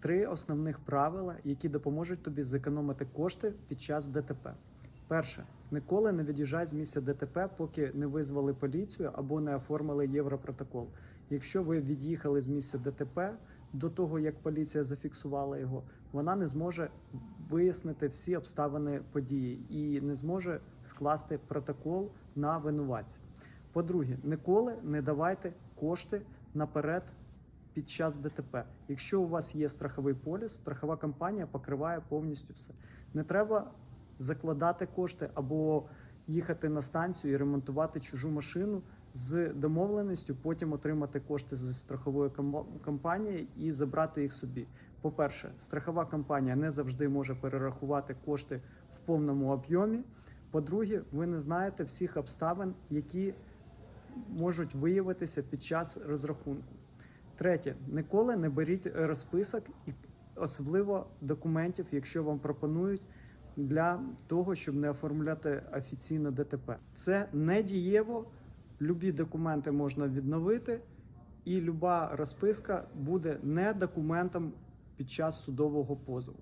три основних правила, які допоможуть тобі зекономити кошти під час ДТП. Перше, ніколи не від'їжджай з місця ДТП, поки не визвали поліцію або не оформили Європротокол. Якщо ви від'їхали з місця ДТП до того, як поліція зафіксувала його, вона не зможе вияснити всі обставини події і не зможе скласти протокол на винуватця. По-друге, ніколи не давайте кошти наперед під час ДТП. Якщо у вас є страховий поліс, страхова компанія покриває повністю все. Не треба закладати кошти або їхати на станцію і ремонтувати чужу машину з домовленістю, потім отримати кошти зі страхової компанії і забрати їх собі. По-перше, страхова компанія не завжди може перерахувати кошти в повному об'ємі. По-друге, ви не знаєте всіх обставин, які можуть виявитися під час розрахунку. Третє, ніколи не беріть розписок і особливо документів, якщо вам пропонують для того, щоб не оформляти офіційно ДТП. Це не дієво. Любі документи можна відновити, і люба розписка буде не документом під час судового позову.